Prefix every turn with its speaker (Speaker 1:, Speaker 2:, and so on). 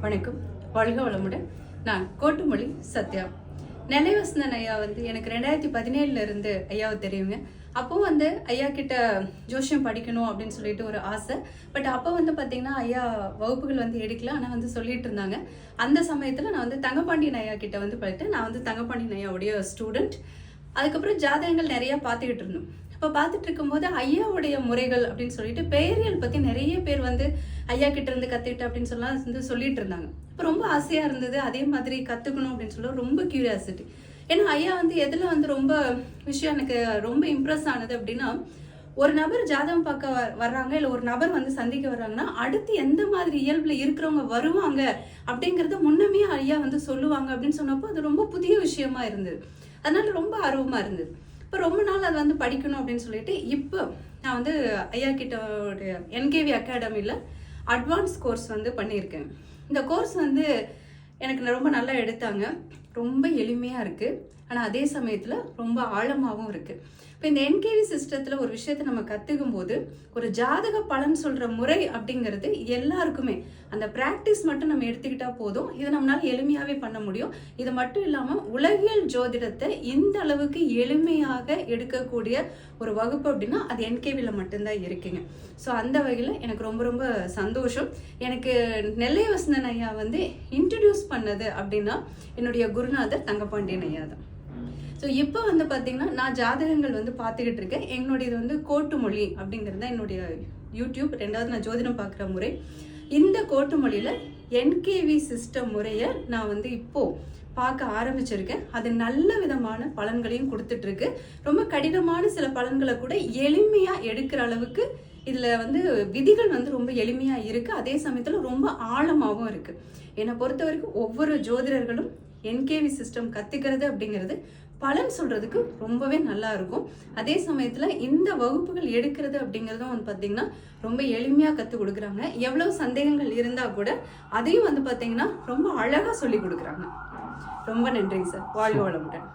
Speaker 1: வணக்கம். வாழ்க வளமுடன். நான் கோட்டுமொழி சத்யா. நெல்லை ஐயா வந்து எனக்கு ரெண்டாயிரத்தி பதினேழுல இருந்து ஐயாவை தெரியுங்க. அப்போ வந்து ஐயா கிட்ட ஜோஷியம் படிக்கணும் அப்படின்னு சொல்லிட்டு ஒரு ஆசை. பட் அப்போ வந்து பார்த்தீங்கன்னா ஐயா வகுப்புகள் வந்து எடுக்கல. ஆனால் வந்து சொல்லிட்டு இருந்தாங்க. அந்த சமயத்தில் நான் வந்து தங்கப்பாண்டியன் ஐயா கிட்ட வந்து போயிட்டு நான் வந்து தங்கப்பாண்டியன் ஐயாவுடைய ஸ்டூடெண்ட் அதுக்கப்புறம் ஜாதகங்கள் நிறையா பார்த்துக்கிட்டு இருந்தோம். அப்போ பார்த்துட்டு இருக்கும்போது ஐயாவுடைய முறைகள் அப்படின்னு சொல்லிட்டு பெயரியல் பற்றி நிறைய பேர் வந்து ஐயா கிட்ட இருந்து கற்றுக்கிட்டு அப்படின்னு சொல்லலாம் வந்து சொல்லிட்டு இருந்தாங்க. இப்போ ரொம்ப ஆசையாக இருந்தது அதே மாதிரி கற்றுக்கணும் அப்படின்னு சொல்ல ரொம்ப கியூரியாசிட்டி ஏன்னா ஐயா வந்து எதில் வந்து ரொம்ப விஷயம் எனக்கு ரொம்ப இம்ப்ரெஸ் ஆனது அப்படின்னா ஒரு நபர் ஜாதகம் பார்க்க வ- வர்றாங்க இல்லை ஒரு நபர் வந்து சந்திக்க வர்றாங்கன்னா அடுத்து எந்த மாதிரி இயல்பில் இருக்கிறவங்க வருவாங்க அப்படிங்கிறத முன்னமே ஐயா வந்து சொல்லுவாங்க அப்படின்னு சொன்னப்போ அது ரொம்ப புதிய விஷயமா இருந்தது. அதனால ரொம்ப ஆர்வமாக இருந்தது. இப்போ ரொம்ப நாள் அது வந்து படிக்கணும் அப்படின்னு சொல்லிட்டு இப்போ நான் வந்து ஐயா கிட்ட என்கேவி அகாடமியில் அட்வான்ஸ் கோர்ஸ் வந்து பண்ணியிருக்கேன். இந்த கோர்ஸ் வந்து எனக்கு ரொம்ப நல்லா எடுத்தாங்க. ரொம்ப எளிமையாக இருக்குது ஆனால் அதே சமயத்தில் ரொம்ப ஆழமாகவும் இருக்குது இப்போ இந்த என்கேவி சிஸ்டத்தில் ஒரு விஷயத்தை நம்ம கற்றுக்கும் போது ஒரு ஜாதக பலன் சொல்கிற முறை அப்படிங்கிறது எல்லாருக்குமே. அந்த ப்ராக்டிஸ் மட்டும் நம்ம எடுத்துக்கிட்டால் போதும். இதை நம்மளால் எளிமையாகவே பண்ண முடியும். இது மட்டும் இல்லாமல் உலகியல் ஜோதிடத்தை இந்த அளவுக்கு எளிமையாக எடுக்கக்கூடிய ஒரு வகுப்பு அப்படின்னா அது என்கேவியில் மட்டும்தான் இருக்குங்க. ஸோ அந்த வகையில் எனக்கு ரொம்ப ரொம்ப சந்தோஷம். எனக்கு நெல்லை வசந்தன் ஐயா வந்து இன்ட்ரடியூஸ் பண்ணது அப்படின்னா என்னுடைய குருநாதர் தங்கப்பாண்டியன் ஐயா தான். ஸோ இப்போ வந்து பார்த்தீங்கன்னா நான் ஜாதகங்கள் வந்து பார்த்துக்கிட்டு இருக்கேன். என்னுடையது வந்து கோட்டு மொழி அப்படிங்கிறது தான் என்னுடைய யூடியூப். ரெண்டாவது நான் ஜோதிடம் பார்க்குற முறை. இந்த கோட்டு மொழியில் என்கேவி சிஸ்டம் முறையை நான் வந்து இப்போது பார்க்க ஆரம்பிச்சிருக்கேன். அது நல்ல விதமான பலன்களையும் கொடுத்துட்ருக்கு ரொம்ப கடினமான சில பலன்களை கூட எளிமையாக எடுக்கிற அளவுக்கு இதில் வந்து விதிகள் வந்து ரொம்ப எளிமையாக இருக்குது அதே சமயத்தில் ரொம்ப ஆழமாகவும் இருக்குது என்னை பொறுத்த வரைக்கும் ஒவ்வொரு ஜோதிடர்களும் என்கேவி சிஸ்டம் கற்றுக்கிறது அப்படிங்கிறது பலன் சொல்கிறதுக்கு ரொம்பவே நல்லா இருக்கும். அதே சமயத்தில் இந்த வகுப்புகள் எடுக்கிறது அப்படிங்கிறதும் வந்து பார்த்திங்கன்னா ரொம்ப எளிமையாக கற்றுக் கொடுக்குறாங்க. எவ்வளோ சந்தேகங்கள் இருந்தால் கூட அதையும் வந்து பார்த்திங்கன்னா ரொம்ப அழகாக சொல்லி கொடுக்குறாங்க. ரொம்ப நன்றிங்க சார். வாழ்வு வளமுடன்.